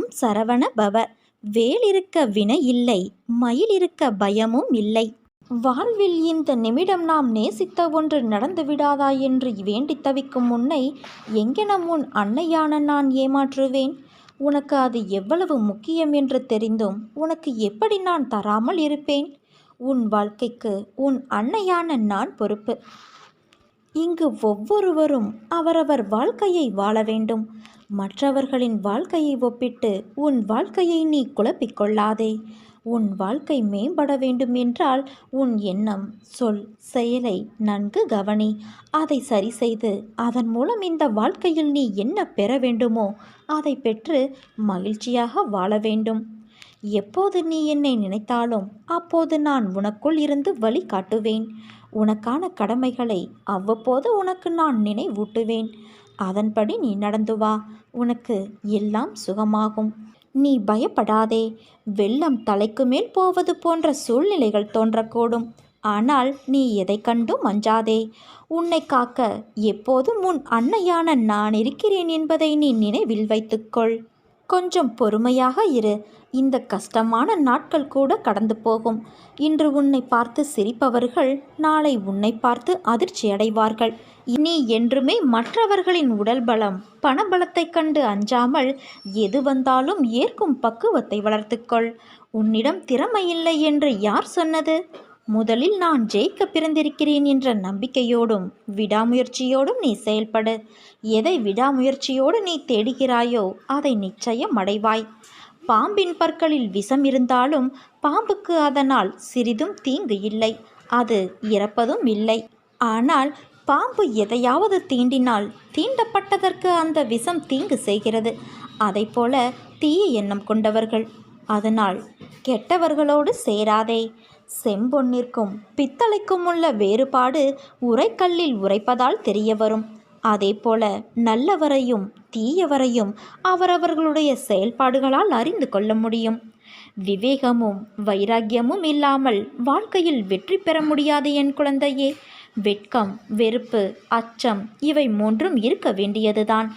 ஓம் சரவண பவ. வேல் இருக்க வினை இல்லை மயில் இருக்க பயமும் இல்லை. வாழ்வில் இந்த நிமிடம் நாம் நேசித்த ஒன்று நடந்து விடாதா என்று வேண்டித் தவிக்கும் உன்னை எங்கெனம் உன் அன்னையான நான் ஏமாற்றுவேன்? உனக்கு அது எவ்வளவு முக்கியம் என்று தெரிந்தும் உனக்கு எப்படி நான் தராமல் இருப்பேன்? உன் வாழ்க்கைக்கு உன் அன்னையான நான் பொறுப்பு. இங்கு ஒவ்வொருவரும் அவரவர் வாழ்க்கையை வாழ வேண்டும். மற்றவர்களின் வாழ்க்கையை ஒப்பிட்டு உன் வாழ்க்கையை நீ குழப்பிக்கொள்ளாதே. உன் வாழ்க்கை மேம்பட வேண்டும் என்றால் உன் எண்ணம் சொல் செயலை நன்கு கவனி. அதை சரி செய்து அதன் மூலம் இந்த வாழ்க்கையில் நீ என்ன பெற வேண்டுமோ அதை பெற்று மகிழ்ச்சியாக வாழ வேண்டும். எப்போது நீ என்னை நினைத்தாலும் அப்போது நான் உனக்குள் இருந்து வழி காட்டுவேன். உனக்கான கடமைகளை அவ்வப்போது உனக்கு நான் நினைவூட்டுவேன். அதன்படி நீ நடந்து வா. உனக்கு எல்லாம் சுகமாகும். நீ பயப்படாதே. வெள்ளம் தலைக்கு மேல் போவது போன்ற சூழ்நிலைகள் தோன்றக்கூடும். ஆனால் நீ எதை கண்டும் அஞ்சாதே உன்னை காக்க எப்போதும் உன் அன்னையான நான் இருக்கிறேன் என்பதை நீ நினைவில் வைத்துக்கொள். கொஞ்சம் பொறுமையாக இரு. இந்த கஷ்டமான நாட்கள் கூட கடந்து போகும். இன்று உன்னை பார்த்து சிரிப்பவர்கள் நாளை உன்னை பார்த்து அதிர்ச்சி அடைவார்கள். இனி என்றுமே மற்றவர்களின் உடல் பலம் பணபலத்தைக் கண்டு அஞ்சாமல் எது வந்தாலும் ஏற்கும் பக்குவத்தை வளர்த்துக்கொள். உன்னிடம் திறமை இல்லை என்று யார் சொன்னது? முதலில் நான் ஜெயிக்க பிறந்திருக்கிறேன் என்ற நம்பிக்கையோடும் விடாமுயற்சியோடும் நீ செயல்படு. எதை விடாமுயற்சியோடு நீ தேடுகிறாயோ அதை நிச்சயம் அடைவாய். பாம்பின் பற்களில் விஷம் இருந்தாலும் பாம்புக்கு அதனால் சிறிதும் தீங்கு இல்லை. அது இறப்பதும் இல்லை. ஆனால் பாம்பு எதையாவது தீண்டினால் தீண்டப்பட்டதற்கு அந்த விஷம் தீங்கு செய்கிறது. போல தீய எண்ணம் கொண்டவர்கள் அதனால் கெட்டவர்களோடு சேராதே. செம்பொன்னிற்கும் பித்தளைக்கும் உள்ள வேறுபாடு உரைக்கல்லில் உரைப்பதால் தெரிய வரும் அதேபோல நல்லவரையும் தீயவரையும் அவரவர்களுடைய செயல்பாடுகளால் அறிந்து கொள்ள முடியும். விவேகமும் வைராக்கியமும் இல்லாமல் வாழ்க்கையில் வெற்றி பெற முடியாது என் குழந்தையே. வெட்கம் வெறுப்பு அச்சம் இவை மூன்றும் இருக்க வேண்டியதுதான்.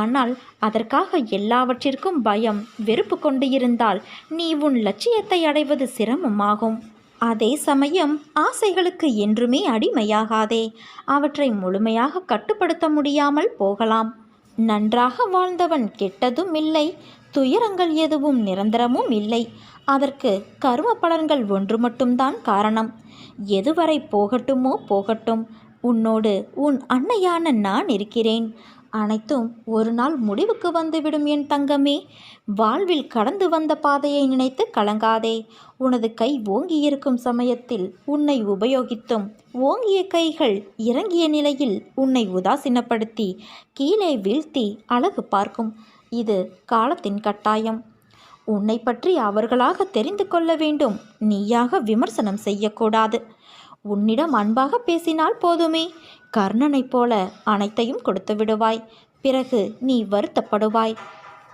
ஆனால் அதற்காக எல்லாவற்றிற்கும் பயம் வெறுப்பு கொண்டு இருந்தால் நீ உன் லட்சியத்தை அடைவது சிரமமாகும். அதே சமயம் ஆசைகளுக்கு என்றுமே அடிமையாகாதே. அவற்றை முழுமையாக கட்டுப்படுத்த முடியாமல் போகலாம். நன்றாக வாழ்ந்தவன் கெட்டதும் இல்லை துயரங்கள் எதுவும் நிரந்தரமும் இல்லை. அதற்கு கரும பலன்கள் ஒன்று மட்டும்தான் காரணம். எதுவரை போகட்டுமோ போகட்டும். உன்னோடு உன் அன்னையான நான் இருக்கிறேன். அனைத்தும் ஒரு நாள் முடிவுக்கு வந்துவிடும் என் தங்கமே. வாழ்வில் கடந்து வந்த பாதையை நினைத்து கலங்காதே. உனது கை ஓங்கியிருக்கும் சமயத்தில் உன்னை உபயோகித்தும் ஓங்கிய கைகள் இறங்கிய நிலையில் உன்னை உதாசீனப்படுத்தி கீழே வீழ்த்தி அழகு பார்க்கும். இது காலத்தின் கட்டாயம். உன்னை பற்றி அவர்களாக தெரிந்து கொள்ள வேண்டும். நீயாக விமர்சனம் செய்யக்கூடாது. உன்னிடம் அன்பாக பேசினால் போதுமே. கர்ணனைப் போல அனைத்தையும் கொடுத்து விடுவாய். பிறகு நீ வருத்தப்படுவாய்.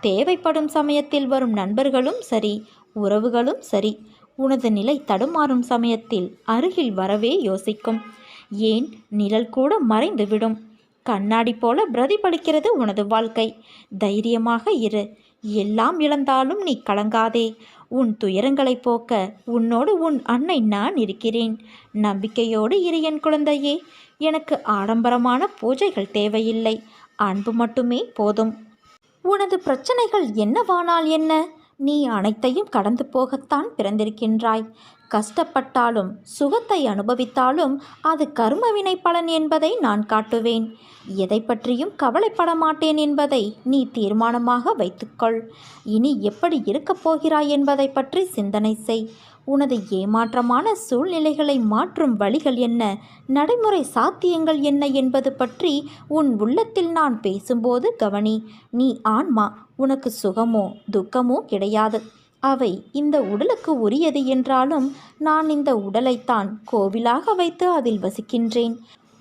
தேவைப்படும் சமயத்தில் வரும் நண்பர்களும் சரி உறவுகளும் சரி உனது நிலை தடுமாறும் சமயத்தில் அருகில் வரவே யோசிக்கும். ஏன்? நிழல் கூட மறைந்துவிடும். கண்ணாடி போல பிரதிபலிக்கிறது உனது வாழ்க்கை. தைரியமாக இரு. எல்லாம் இழந்தாலும் நீ கலங்காதே. உன் துயரங்களை போக்க உன்னோடு உன் அன்னை நான் இருக்கிறேன். நம்பிக்கையோடு இரு என் குழந்தையே. எனக்கு ஆடம்பரமான பூஜைகள் தேவையில்லை. அன்பு மட்டுமே போதும். உனது பிரச்சனைகள் என்னவானால் என்ன? நீ அனைத்தையும் கடந்து போகத்தான் பிறந்திருக்கின்றாய். கஷ்டப்பட்டாலும் சுகத்தை அனுபவித்தாலும் அது கர்மவினை பலன் என்பதை நான் காட்டுவேன். எதை பற்றியும் கவலைப்பட மாட்டேன் என்பதை நீ தீர்மானமாக வைத்துக்கொள். இனி எப்படி இருக்கப் போகிறாய் என்பதை பற்றி சிந்தனை செய். உனது ஏமாற்றமான சூழ்நிலைகளை மாற்றும் வழிகள் என்ன? நடைமுறை சாத்தியங்கள் என்ன என்பது பற்றி உன் உள்ளத்தில் நான் பேசும்போது கவனி. நீ ஆன்மா உனக்கு சுகமோ துக்கமோ கிடையாது. அவை இந்த உடலுக்கு உரியது என்றாலும் நான் இந்த உடலைத்தான் கோவிலாக வைத்து அதில் வசிக்கின்றேன்.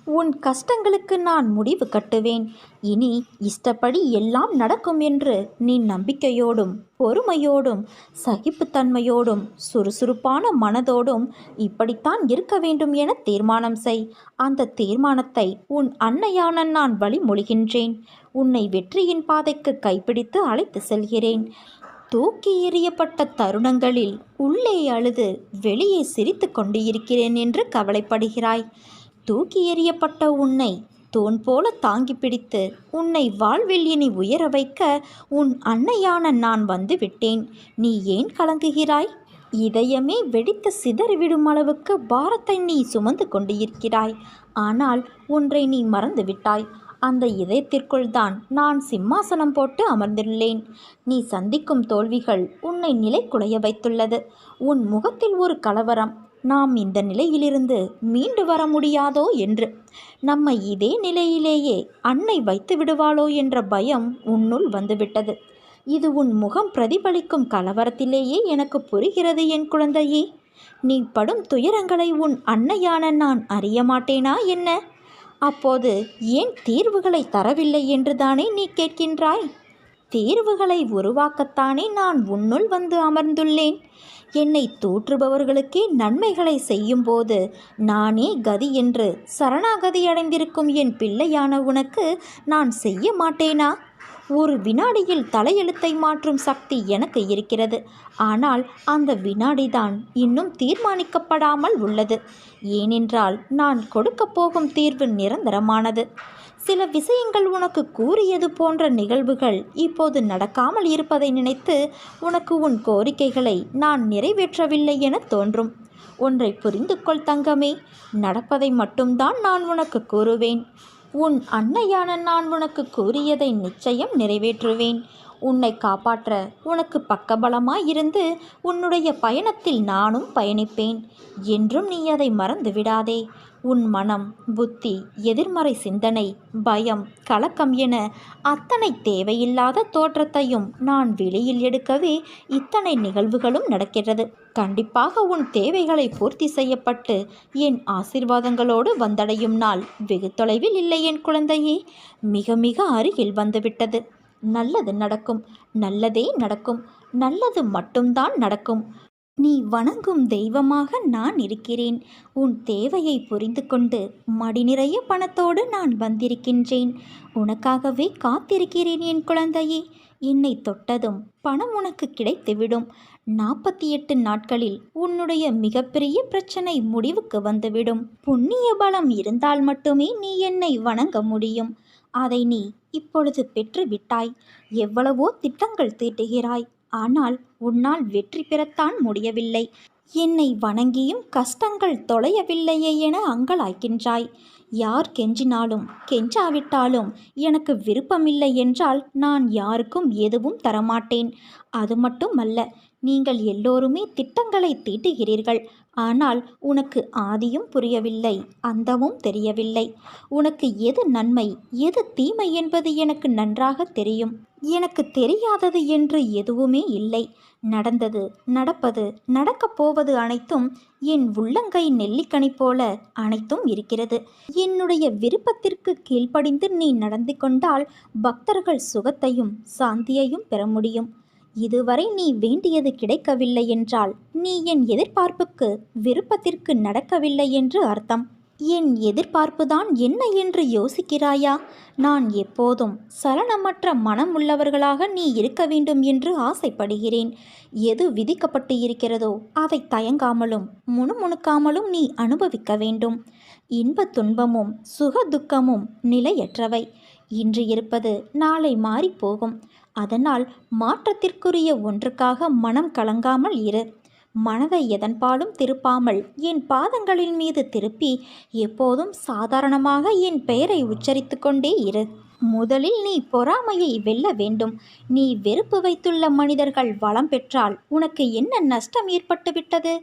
உன் கஷ்டங்களுக்கு நான் முடிவு கட்டுவேன். இனி இஷ்டப்படி எல்லாம் நடக்கும் என்று நீ நம்பிக்கையோடும் பொறுமையோடும் சகிப்புத்தன்மையோடும் சுறுசுறுப்பான மனதோடும் இப்படித்தான் இருக்க வேண்டும் என தீர்மானம் செய். அந்த தீர்மானத்தை உன் அன்னையான நான் வழிமொழிகின்றேன். உன்னை வெற்றியின் பாதைக்கு கைப்பிடித்து அழைத்து செல்கிறேன். தூக்கி எறியப்பட்ட தருணங்களில் உள்ளே அழுது வெளியே சிரித்து கொண்டு இருக்கிறேன் என்று கவலைப்படுகிறாய். தூக்கி எறியப்பட்ட உன்னை தூண் போல தாங்கி பிடித்து உன்னை வாழ்வில் இனி உயர வைக்க உன் அன்னையான நான் வந்து விட்டேன். நீ ஏன் கலங்குகிறாய்? இதயமே வெடித்து சிதறிவிடும் அளவுக்கு பாரத்தை நீ சுமந்து கொண்டு இருக்கிறாய் ஆனால் ஒன்றை நீ மறந்துவிட்டாய் அந்த இதயத்திற்குள் தான் நான் சிம்மாசனம் போட்டு அமர்ந்துள்ளேன் நீ சந்திக்கும் தோல்விகள் உன்னை நிலைக்குலைய வைத்துள்ளது. உன் முகத்தில் ஒரு கலவரம். நாம் இந்த நிலையிலிருந்து மீண்டு வர முடியாதோ என்று. நம்மை இதே நிலையிலேயே அன்னை வைத்து விடுவாளோ என்ற பயம் உன்னுள் வந்துவிட்டது. இது உன் முகம் பிரதிபலிக்கும் கலவரத்திலேயே எனக்கு புரிகிறது என் குழந்தையே. நீ படும் துயரங்களை உன் அன்னையான நான் அறிய மாட்டேனா என்ன? அப்போது ஏன் தீர்வுகளை தரவில்லை என்றுதானே நீ கேட்கின்றாய்? தீர்வுகளை உருவாக்கத்தானே நான் உன்னுள் வந்து அமர்ந்துள்ளேன். என்னை தூற்றுபவர்களுக்கே நன்மைகளை செய்யும்போது நானே கதி என்று சரணாகதி அடைந்திருக்கும் என் பிள்ளையான உனக்கு நான் செய்ய மாட்டேனா? ஒரு வினாடியில் தலையெழுத்தை மாற்றும் சக்தி எனக்கு இருக்கிறது. ஆனால் அந்த வினாடிதான் இன்னும் தீர்மானிக்கப்படாமல் உள்ளது. ஏனென்றால் நான் கொடுக்கப் போகும் தீர்வு நிரந்தரமானது. சில விஷயங்கள் உனக்கு கூறியது போன்ற நிகழ்வுகள் இப்போது நடக்காமல் இருப்பதை நினைத்து உனக்கு உன் கோரிக்கைகளை நான் நிறைவேற்றவில்லை என தோன்றும். ஒன்றை புரிந்து கொள் தங்கமே. நடப்பதை மட்டும்தான் நான் உனக்கு கூறுவேன். உன் அன்னையான நான் உனக்கு கூறியதை நிச்சயம் நிறைவேற்றுவேன். உன்னை காப்பாற்ற உனக்கு பக்கபலமாய் இருந்து உன்னுடைய பயணத்தில் நானும் பயணிப்பேன். என்றும் நீ அதை மறந்து விடாதே உன் மனம் புத்தி எதிர்மறை சிந்தனை பயம் கலக்கம் என அத்தனை தேவையில்லாத தோற்றத்தையும் நான் வெளியில் எடுக்கவே இத்தனை நிகழ்வுகளும் நடக்கிறது கண்டிப்பாக உன் தேவைகளை பூர்த்தி செய்யப்பட்டு என் ஆசிர்வாதங்களோடு வந்தடையும் நாள் வெகு தொலைவில் இல்லை என் குழந்தையே. மிக மிக அருகில் வந்துவிட்டது. நல்லது நடக்கும். நல்லதே நடக்கும். நல்லது மட்டும்தான் நடக்கும். நீ வணங்கும் தெய்வமாக நான் இருக்கிறேன். உன் தேவையை புரிந்து கொண்டு மடி நிறைய பணத்தோடு நான் வந்திருக்கின்றேன். உனக்காகவே காத்திருக்கிறேன் என் குழந்தையே. என்னை தொட்டதும் பணம் உனக்கு கிடைத்துவிடும். நாற்பத்தி எட்டு நாட்களில் உன்னுடைய மிகப்பெரிய பிரச்சனை முடிவுக்கு வந்துவிடும். புண்ணிய பலம் இருந்தால் மட்டுமே நீ என்னை வணங்க முடியும். அதை நீ இப்பொழுது பெற்று விட்டாய் எவ்வளவோ திட்டங்கள் தீட்டுகிறாய். ஆனால் உன்னால் வெற்றி பெறத்தான் முடியவில்லை. என்னை வணங்கியும் கஷ்டங்கள் தொலையவில்லையே என அங்கலாய்க்கின்றாய் யார் கெஞ்சினாலும் கெஞ்சாவிட்டாலும் எனக்கு விருப்பமில்லை என்றால் நான் யாருக்கும் எதுவும் தரமாட்டேன். அது மட்டும் அல்ல நீங்கள் எல்லோருமே திட்டங்களை தீட்டுகிறீர்கள். ஆனால் உனக்கு ஆதியும் புரியவில்லை அந்தமும் தெரியவில்லை. உனக்கு எது நன்மை எது தீமை என்பது எனக்கு நன்றாக தெரியும். எனக்கு தெரியாதது என்று எதுவுமே இல்லை. நடந்தது நடப்பது நடக்கப் போவது அனைத்தும் என் உள்ளங்கை நெல்லிக்கனி போல அனைத்தும் இருக்கிறது. என்னுடைய விருப்பத்திற்கு கீழ்ப்படிந்து நீ நடந்து கொண்டால் பக்தர்கள் சுகத்தையும் சாந்தியையும் பெற முடியும். இதுவரை நீ வேண்டியது கிடைக்கவில்லை என்றால் நீ என் எதிர்பார்ப்புக்கு விருப்பத்திற்கு நடக்கவில்லை என்று அர்த்தம். என் எதிர்பார்ப்புதான் என்ன என்று யோசிக்கிறாயா? நான் எப்போதும் சலனமற்ற மனம் உள்ளவர்களாக நீ இருக்க வேண்டும் என்று ஆசைப்படுகிறேன். எது விதிக்கப்பட்டு இருக்கிறதோ அதை தயங்காமலும் முணுமுணுக்காமலும் நீ அனுபவிக்க வேண்டும். இன்ப துன்பமும் சுக துக்கமும் நிலையற்றவை. இன்று இருப்பது நாளை மாறிப்போகும். அதனால் மாற்றத்திற்குரிய ஒன்றுக்காக மனம் கலங்காமல் இரு. மனதை எதன்பாலும் திருப்பாமல் என் பாதங்களின் மீது திருப்பி எப்போதும் சாதாரணமாக என் பெயரை உச்சரித்து கொண்டே இரு. முதலில் நீ பொறாமையை வெல்ல வேண்டும். நீ வெறுப்பு வைத்துள்ள மனிதர்கள் வளம் பெற்றால் உனக்கு என்ன நஷ்டம் ஏற்பட்டுவிட்டது?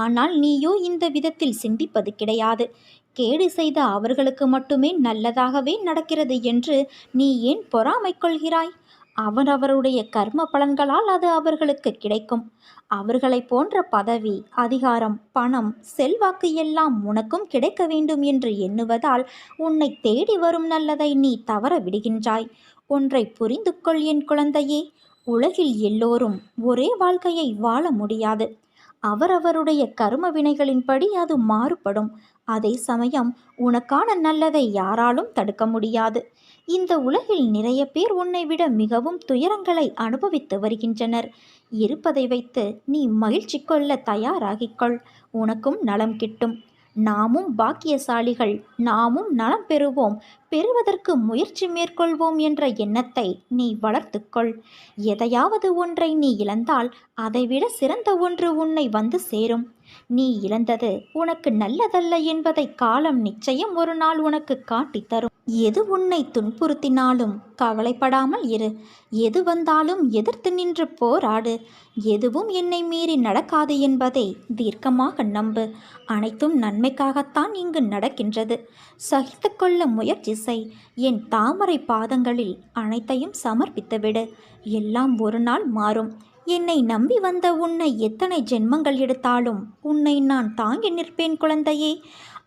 ஆனால் நீயோ இந்த விதத்தில் சிந்திப்பது கிடையாது. கேடு செய்த அவர்களுக்கு மட்டுமே நல்லதாகவே நடக்கிறது என்று நீ ஏன் பொறாமை கொள்கிறாய்? அவரவருடைய கர்ம பலன்களால் அது அவர்களுக்கு கிடைக்கும். அவர்களை போன்ற பதவி அதிகாரம் பணம் செல்வாக்கு எல்லாம் உனக்கும் கிடைக்க வேண்டும் என்று எண்ணுவதால் உன்னை தேடி வரும் நல்லதை நீ தவற விடுகின்றாய். ஒன்றை புரிந்து கொள் என் குழந்தையே. உலகில் எல்லோரும் ஒரே வாழ்க்கையை வாழ முடியாது. அவரவருடைய கரும வினைகளின்படி அது மாறுபடும். அதே சமயம் உனக்கான நல்லதை யாராலும் தடுக்க முடியாது. இந்த உலகில் நிறைய பேர் உன்னை விட மிகவும் துயரங்களை அனுபவித்து வருகின்றனர். இருப்பதை வைத்து நீ மகிழ்ச்சி கொள்ள தயாராகிக்கொள். உனக்கும் நலம் கிட்டும். நாமும் பாக்கியசாலிகள். நாமும் நலம் பெறுவோம். பெறுவதற்கு முயற்சி மேற்கொள்வோம் என்ற எண்ணத்தை நீ வளர்த்துக்கொள். எதையாவது ஒன்றை நீ இழந்தால் அதைவிட சிறந்த ஒன்று உன்னை வந்து சேரும். நீ இழந்தது உனக்கு நல்லதல்ல என்பதை காலம் நிச்சயம் ஒரு நாள் உனக்கு காட்டித் தரும் எது உன்னை துன்புறுத்தினாலும் கவலைப்படாமல் இரு. எது வந்தாலும் எதிர்த்து நின்று போராடு. எதுவும் என்னை மீறி நடக்காது என்பதை தீர்க்கமாக நம்பு. அனைத்தும் நன்மைக்காகத்தான் இங்கு நடக்கின்றது. சகித்து கொள்ள முயற்சி செய். என் தாமரை பாதங்களில் அனைத்தையும் சமர்ப்பித்துவிடு. எல்லாம் ஒரு நாள் மாறும். என்னை நம்பி வந்த உன்னை எத்தனை ஜென்மங்கள் எடுத்தாலும் உன்னை நான் தாங்கி நிற்பேன் குழந்தையே.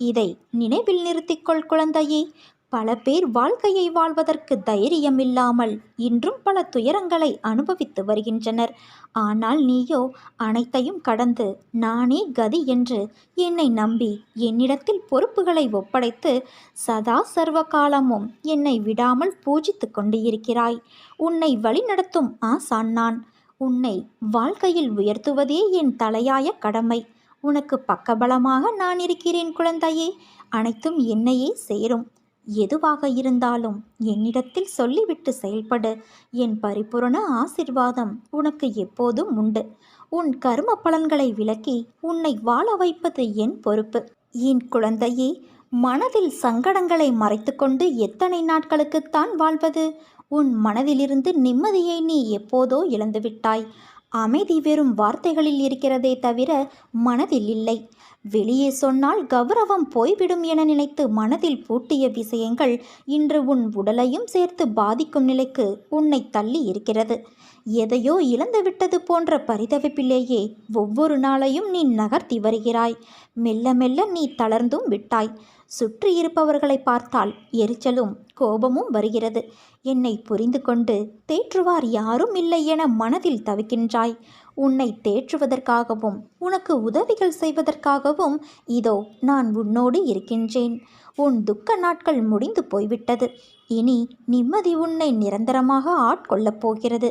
இதை நினைவில் நிறுத்திக்கொள் குழந்தையே. பல பேர் வாழ்க்கையை வாழ்வதற்கு தைரியம் இல்லாமல் இன்றும் பல துயரங்களை அனுபவித்து வருகின்றனர். ஆனால் நீயோ அனைத்தையும் கடந்து நானே கதி என்று என்னை நம்பி என்னிடத்தில் பொறுப்புகளை ஒப்படைத்து சதா சர்வ காலமும் என்னை விடாமல் பூஜித்து கொண்டு இருக்கிறாய் உன்னை வழிநடத்தும் ஆசான் நான். உன்னை வாழ்க்கையில் உயர்த்துவதே என் தலையாய கடமை. உனக்கு பக்கபலமாக நான் இருக்கிறேன் குழந்தையே. அனைத்தும் என்னையே சேரும். எதுவாக இருந்தாலும் என்னிடத்தில் சொல்லிவிட்டு செயல்படு. என் பரிபூரண ஆசிர்வாதம் உனக்கு எப்போதும் உண்டு. உன் கர்ம பலன்களை விளக்கி உன்னை வாழ வைப்பது என் பொறுப்பு. என் குழந்தையே மனதில் சங்கடங்களை மறைத்துக்கொண்டு எத்தனை நாட்களுக்குத்தான் வாழ்வது? உன் மனதிலிருந்து நிம்மதியை நீ எப்போதோ இழந்துவிட்டாய். அமைதி வெறும் வார்த்தைகளில் இருக்கிறதே தவிர மனதில் இல்லை. வெளியே சொன்னால் கௌரவம் போய்விடும் என நினைத்து மனதில் பூட்டிய விஷயங்கள் இன்று உன் உடலையும் சேர்த்து பாதிக்கும் நிலைக்கு உன்னை தள்ளி இருக்கிறது. எதையோ இழந்துவிட்டது போன்ற பரிதவிப்பிலேயே ஒவ்வொரு நாளையும் நீ நகர்த்தி வருகிறாய். மெல்ல மெல்ல நீ தளர்ந்தும் விட்டாய். சுற்றி இருப்பவர்களை பார்த்தால் எரிச்சலும் கோபமும் வருகிறது. என்னை புரிந்து கொண்டு தேற்றுவார் யாரும் இல்லை என மனதில் தவிக்கின்றாய். உன்னை தேற்றுவதற்காகவும் உனக்கு உதவிகள் செய்வதற்காகவும் இதோ நான் உன்னோடு இருக்கின்றேன். உன் துக்க நாட்கள் முடிந்து போய்விட்டது. இனி நிம்மதி உன்னை நிரந்தரமாக ஆட்கொள்ளப் போகிறது.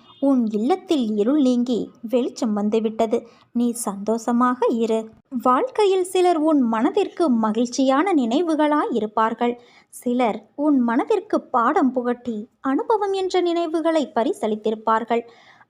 உன் இல்லத்தில் இருள் நீங்கி வெளிச்சம் வந்துவிட்டது. நீ சந்தோஷமாக இரு. வாழ்க்கையில் சிலர் உன் மனதிற்கு மகிழ்ச்சியான நினைவுகளாய் இருப்பார்கள் சிலர் உன் மனதிற்கு பாடம் புகட்டி அனுபவம் என்ற நினைவுகளை பரிசளித்திருப்பார்கள்.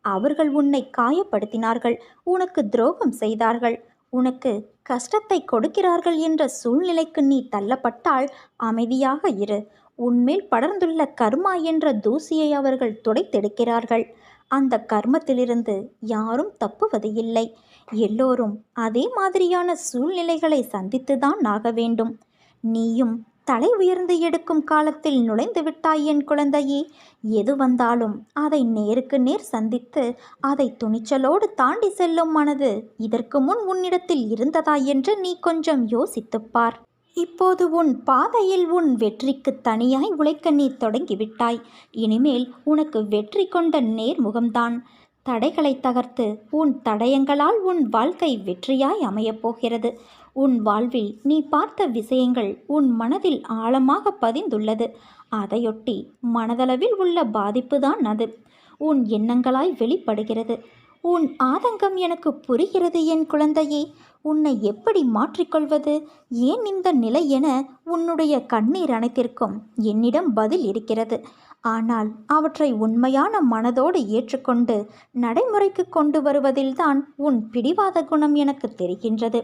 அவர்கள் உன்னை காயப்படுத்தினார்கள். உனக்கு துரோகம் செய்தார்கள். உனக்கு கஷ்டத்தை கொடுக்கிறார்கள் என்ற சூழ்நிலைக்கு நீ தள்ளப்பட்டால் அமைதியாக இரு. உன்மேல் படர்ந்துள்ள கர்மா என்ற தூசியை அவர்கள் துடைத்தெடுக்கிறார்கள். அந்த கர்மத்திலிருந்து யாரும் தப்புவது இல்லை எல்லோரும் அதே மாதிரியான சூழ்நிலைகளை சந்தித்துதான் ஆக வேண்டும். நீயும் தலை உயர்ந்து எடுக்கும் காலத்தில் நுழைந்து விட்டாய் என் குழந்தையே. எது வந்தாலும் அதை நேருக்கு நேர் சந்தித்து அதை துணிச்சலோடு தாண்டி செல்லும் மனது இதற்கு முன் உன்னிடத்தில் இருந்ததா என்று நீ கொஞ்சம் யோசித்துப் பார். இப்போது உன் பாதையில் உன் வெற்றிக்கு தனியாய் உழைக்க நீ தொடங்கிவிட்டாய். இனிமேல் உனக்கு வெற்றி கொண்ட நேர்முகம்தான். தடைகளை தகர்த்து உன் தடயங்களால் உன் வாழ்க்கை வெற்றியாய் அமையப் போகிறது உன் வாழ்வில் நீ பார்த்த விஷயங்கள் உன் மனதில் ஆழமாக பதிந்துள்ளது. அதையொட்டி மனதளவில் உள்ள பாதிப்புதான் அது. உன் எண்ணங்களாய் வெளிப்படுகிறது. உன் ஆதங்கம் எனக்கு புரிகிறது என் குழந்தையே. உன்னை எப்படி மாற்றிக்கொள்வது? ஏன் இந்த நிலை என உன்னுடைய கண்ணீர் அனைத்திற்கும் என்னிடம் பதில் இருக்கிறது. ஆனால் அவற்றை உண்மையான மனதோடு ஏற்றுக்கொண்டு நடைமுறைக்கு கொண்டு வருவதில்தான் உன் பிடிவாத குணம் எனக்கு தெரிகின்றது.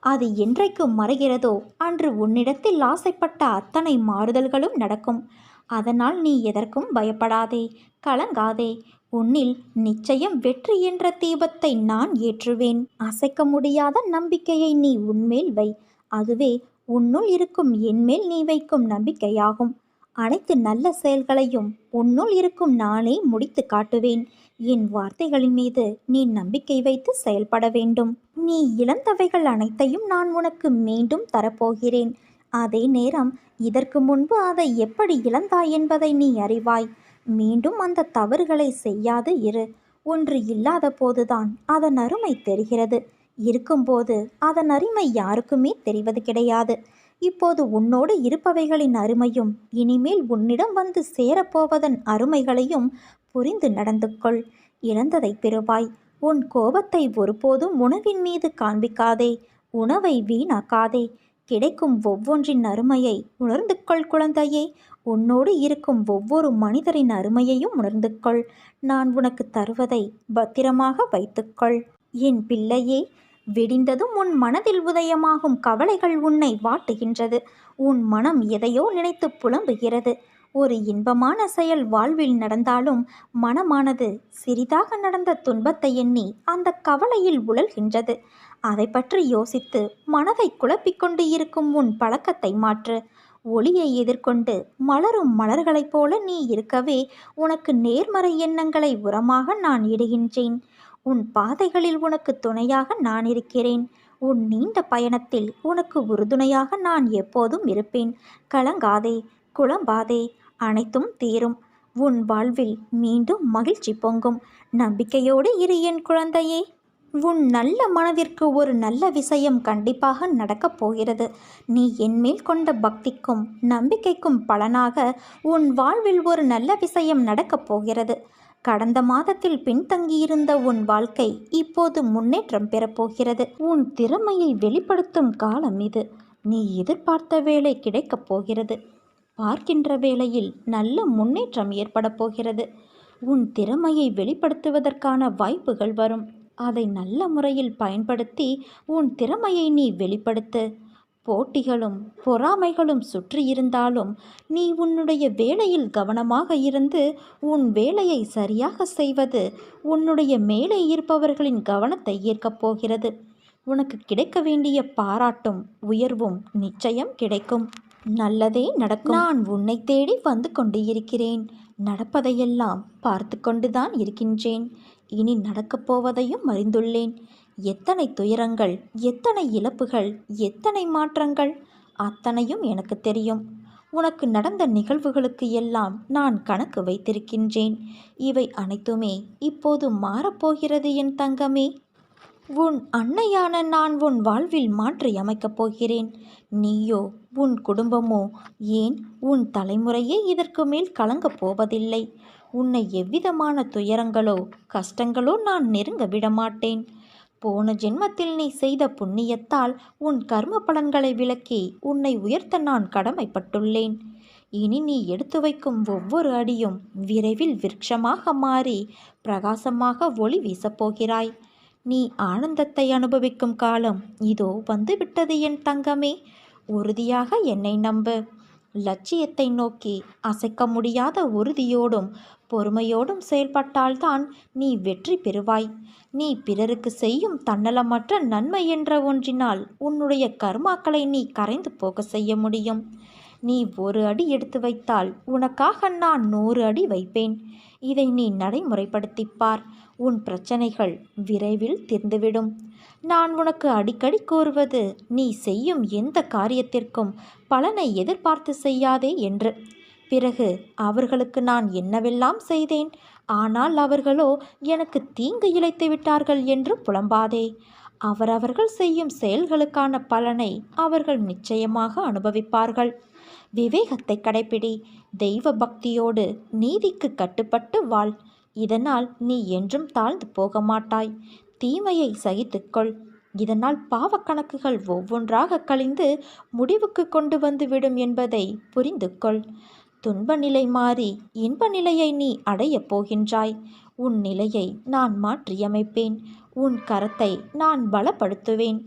அது என்றைக்கு மறைகிறதோ அன்று உன்னிடத்தில் ஆசைப்பட்ட அத்தனை மாறுதல்களும் நடக்கும். அதனால் நீ எதற்கும் பயப்படாதே கலங்காதே. உன்னில் நிச்சயம் வெற்றி என்ற தீபத்தை நான் ஏற்றுவேன். அசைக்க முடியாத நம்பிக்கையை நீ உன்மேல் வை. அதுவே உன்னுள் இருக்கும் என்மேல் நீ வைக்கும் நம்பிக்கையாகும். அனைத்து நல்ல செயல்களையும் உன்னுள் இருக்கும் நானே முடித்து காட்டுவேன். என் வார்த்தைகளின் மீது நீ நம்பிக்கை வைத்து செயல்பட வேண்டும். நீ இழந்தவைகள் அனைத்தையும் நான் உனக்கு மீண்டும் தரப்போகிறேன். அதே நேரம் இதற்கு முன்பு அதை எப்படி இழந்தாய் என்பதை நீ அறிவாய். மீண்டும் அந்த தவறுகளை செய்யாது இரு. ஒன்று இல்லாத போதுதான் அதன் அருமை தெரிகிறது. இருக்கும்போது அதன் அருமை யாருக்குமே தெரிவது கிடையாது. இப்போது உன்னோடு இருப்பவைகளின் அருமையும் இனிமேல் உன்னிடம் வந்து சேரப்போவதன் அருமைகளையும் புரிந்து நடந்து கொள் இழந்ததை பெறுவாய். உன் கோபத்தை ஒருபோதும் உணவின் மீது காண்பிக்காதே. உணவை வீணாக்காதே. கிடைக்கும் ஒவ்வொன்றின் அருமையை உணர்ந்து கொள் குழந்தையே. உன்னோடு இருக்கும் ஒவ்வொரு மனிதரின் அருமையையும் உணர்ந்து கொள் நான் உனக்கு தருவதை பத்திரமாக வைத்துக்கொள். என் பிள்ளையே வெடிந்ததும் உன் மனதில் உதயமாகும் கவலைகள் உன்னை வாட்டுகின்றது. உன் மனம் எதையோ நினைத்து புலம்புகிறது. ஒரு இன்பமான செயல் வாழ்வில் நடந்தாலும் மனமானது சிறிதாக நடந்த துன்பத்தை எண்ணி அந்த கவலையில் உழல்கின்றது. அதை பற்றி யோசித்து மனதை குழப்பிக்கொண்டு இருக்கும் உன் பழக்கத்தை மாற்று. ஒளியை எதிர்கொண்டு மலரும் மலர்களைப் போல நீ இருக்கவே உனக்கு நேர்மறை எண்ணங்களை உரமாக நான் இடுகின்றேன். உன் பாதைகளில் உனக்கு துணையாக நான் இருக்கிறேன். உன் நீண்ட பயணத்தில் உனக்கு உறுதுணையாக நான் எப்போதும் இருப்பேன். கலங்காதே குழம்பாதே அனைத்தும் தீரும். உன் வாழ்வில் மீண்டும் மகிழ்ச்சி பொங்கும். நம்பிக்கையோடு இரு என் குழந்தையே. உன் நல்ல மனதிற்கு ஒரு நல்ல விஷயம் கண்டிப்பாக நடக்கப் போகிறது. நீ என்மேல் கொண்ட பக்திக்கும் நம்பிக்கைக்கும் பலனாக உன் வாழ்வில் ஒரு நல்ல விஷயம் நடக்கப் போகிறது. கடந்த மாதத்தில் பின்தங்கியிருந்த உன் வாழ்க்கை இப்போது முன்னேற்றம் பெறப்போகிறது உன் திறமையை வெளிப்படுத்தும் காலம் இது. நீ எதிர்பார்த்த வேலை கிடைக்கப் போகிறது. பார்க்கின்ற வேளையில் நல்ல முன்னேற்றம் ஏற்பட போகிறது. உன் திறமையை வெளிப்படுத்துவதற்கான வாய்ப்புகள் வரும். அதை நல்ல முறையில் பயன்படுத்தி உன் திறமையை நீ வெளிப்படுத்து. போட்டிகளும் பொறாமைகளும் சுற்றியிருந்தாலும் நீ உன்னுடைய வேலையில் கவனமாக இருந்து உன் வேலையை சரியாக செய்வது உன்னுடைய மேலே இருப்பவர்களின் கவனத்தை ஈர்க்கப் போகிறது. உனக்கு கிடைக்க வேண்டிய பாராட்டும் உயர்வும் நிச்சயம் கிடைக்கும். நல்லதே நடக்கும். நான் உன்னை தேடி வந்து கொண்டு இருக்கிறேன் நடப்பதையெல்லாம் பார்த்து கொண்டுதான் இருக்கின்றேன். இனி நடக்கப் போவதையும் அறிந்துள்ளேன். எத்தனை துயரங்கள் எத்தனை இழப்புகள் எத்தனை மாற்றங்கள் அத்தனையும் எனக்கு தெரியும். உனக்கு நடந்த நிகழ்வுகளுக்கு எல்லாம் நான் கணக்கு வைத்திருக்கின்றேன். இவை அனைத்துமே இப்போது மாறப்போகிறது என் தங்கமே. உன் அன்னையான நான் உன் வாழ்வில் மாற்றி அமைக்கப் போகிறேன். நீயோ உன் குடும்பமோ ஏன் உன் தலைமுறையே இதற்கு மேல் கலங்கப் போவதில்லை? உன்னை எவ்விதமான துயரங்களோ கஷ்டங்களோ நான் நெருங்க விடமாட்டேன். போன ஜென்மத்தில் நீ செய்த புண்ணியத்தால் உன் கர்ம பலன்களை விளக்கி உன்னை உயர்த்த நான் கடமைப்பட்டுள்ளேன். இனி நீ எடுத்து வைக்கும் ஒவ்வொரு அடியும் விரைவில் விருட்சமாக மாறி பிரகாசமாக ஒளி வீசப்போகிறாய் நீ ஆனந்தத்தை அனுபவிக்கும் காலம் இதோ வந்துவிட்டது என் தங்கமே. உறுதியாக என்னை நம்பு. லட்சியத்தை நோக்கி அசைக்க முடியாத உறுதியோடும் பொறுமையோடும் செயல்பட்டால்தான் நீ வெற்றி பெறுவாய். நீ பிறருக்கு செய்யும் தன்னலமற்ற நன்மை என்ற ஒன்றினால் உன்னுடைய கர்மாக்களை நீ கரைந்து போக செய்ய முடியும். நீ ஒரு அடி எடுத்து வைத்தால் உனக்காக நான் நூறு அடி வைப்பேன். இதை நீ நடைமுறைப்படுத்திப்பார். உன் பிரச்சனைகள் விரைவில் தீர்ந்துவிடும். நான் உனக்கு அடிக்கடி கூறுவது நீ செய்யும் எந்த காரியத்திற்கும் பலனை எதிர்பார்த்து செய்யாதே என்று. பிறகு அவர்களுக்கு நான் என்னவெல்லாம் செய்தேன்? ஆனால் அவர்களோ எனக்கு தீங்கு இழைத்து விட்டார்கள் என்று புலம்பாதே. அவரவர்கள் செய்யும் செயல்களுக்கான பலனை அவர்கள் நிச்சயமாக அனுபவிப்பார்கள். விவேகத்தை கடைப்பிடி. தெய்வ பக்தியோடு நீதிக்கு கட்டுப்பட்டு வாழ். இதனால் நீ என்றும் தாழ்ந்து போக மாட்டாய். தீமையை சகித்துக்கொள் இதனால் பாவக்கணக்குகள் ஒவ்வொன்றாக கழிந்து முடிவுக்கு கொண்டு வந்துவிடும் என்பதை புரிந்து கொள். துன்ப நிலை மாறி இன்ப நிலையை நீ அடையப் போகின்றாய். உன் நிலையை நான் மாற்றியமைப்பேன். உன் கரத்தை நான் பலப்படுத்துவேன்.